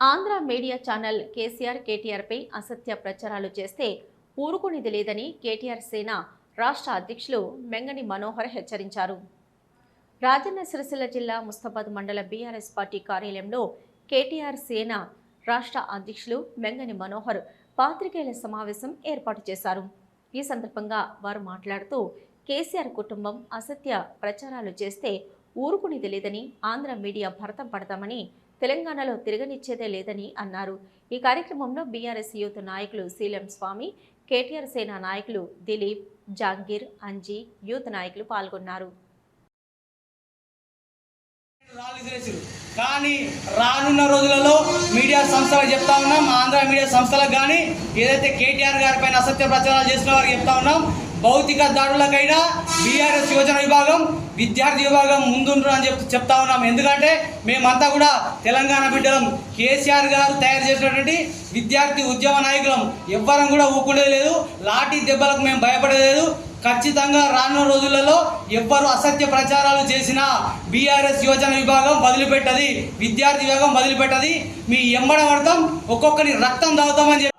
Andhra media channel KCR కేటీఆర్పై అసత్య ప్రచారాలు చేస్తే ఊరుకునేది లేదని కేటీఆర్ సేన రాష్ట్ర అధ్యక్షులు మెంగని మనోహర్ హెచ్చరించారు. రాజన్న సిరిసిల్ల జిల్లా ముస్తాబాద్ మండల బీఆర్ఎస్ పార్టీ కార్యాలయంలో కేటీఆర్ సేన రాష్ట్ర అధ్యక్షులు మెంగని మనోహర్ పాత్రికేయుల సమావేశం ఏర్పాటు చేశారు. ఈ సందర్భంగా వారు మాట్లాడుతూ కేసీఆర్ కుటుంబం అసత్య ప్రచారాలు చేస్తే ఊరుకునేది లేదని ఆంధ్ర మీడియా భరతం పడతామని తెలంగాణలో తిరగనిచ్చేదే లేదని అన్నారు. ఈ కార్యక్రమంలో బీఆర్ఎస్ యూత్ నాయకులు సీలం స్వామి కేటీఆర్ సేన నాయకులు దిలీప్ జాంగీర్ అంజీ యూత్ నాయకులు పాల్గొన్నారు. కానీ రానున్న రోజులలో మీడియా సంస్థలకు చెప్తా ఉన్నాం ఆంధ్ర మీడియా సంస్థలకు కానీ ఏదైతే కేటీఆర్ గారి పైన అసత్య ప్రచారాలు చేసిన వారికి చెప్తా ఉన్నాం భౌతిక దాడులకైనా బీఆర్ఎస్ యువజన విభాగం విద్యార్థి విభాగం ముందుండ్రు అని చెప్ చెప్తా ఉన్నాం. ఎందుకంటే మేమంతా కూడా తెలంగాణ బిడ్డలం. కేసీఆర్ గారు తయారు చేసినటువంటి విద్యార్థి ఉద్యమ నాయకులం. ఎవ్వరం కూడా ఊకునేది లేదు. లాఠీ దెబ్బలకు మేము భయపడలేదు ఖచ్చితంగా రానున్న రోజులలో ఎవ్వరు అసత్య ప్రచారాలు చేసినా బీఆర్ఎస్ యువజన విభాగం వదిలిపెట్టది. విద్యార్థి విభాగం వదిలిపెట్టది. మీ ఎమ్మడం అర్థం ఒక్కొక్కరి రక్తం దాగుతామని చెప్పి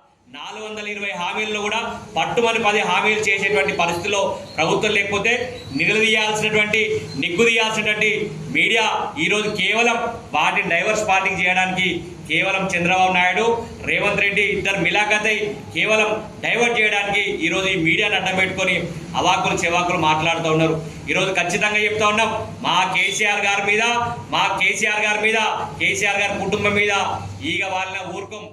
నాలుగు వందల ఇరవై హామీలను కూడా పట్టుమని పది హామీలు చేసేటువంటి పరిస్థితిలో ప్రభుత్వం లేకపోతే నిలదీయాల్సినటువంటి నిగ్గుదీయాల్సినటువంటి మీడియా ఈరోజు కేవలం వాటిని డైవర్స్ పార్టీ చేయడానికి కేవలం చంద్రబాబు నాయుడు రేవంత్ రెడ్డి ఇద్దరు మిలాఖతై కేవలం డైవర్ట్ చేయడానికి ఈరోజు ఈ మీడియాను అడ్డం పెట్టుకొని అవాకులు చెవాకులు మాట్లాడుతూ ఉన్నారు. ఈరోజు ఖచ్చితంగా చెప్తా ఉన్నాం మా కేసీఆర్ గారి మీద మా కేసీఆర్ గారి మీద కేసీఆర్ గారి కుటుంబం మీద ఈగ వాళ్ళ ఊరుకోం.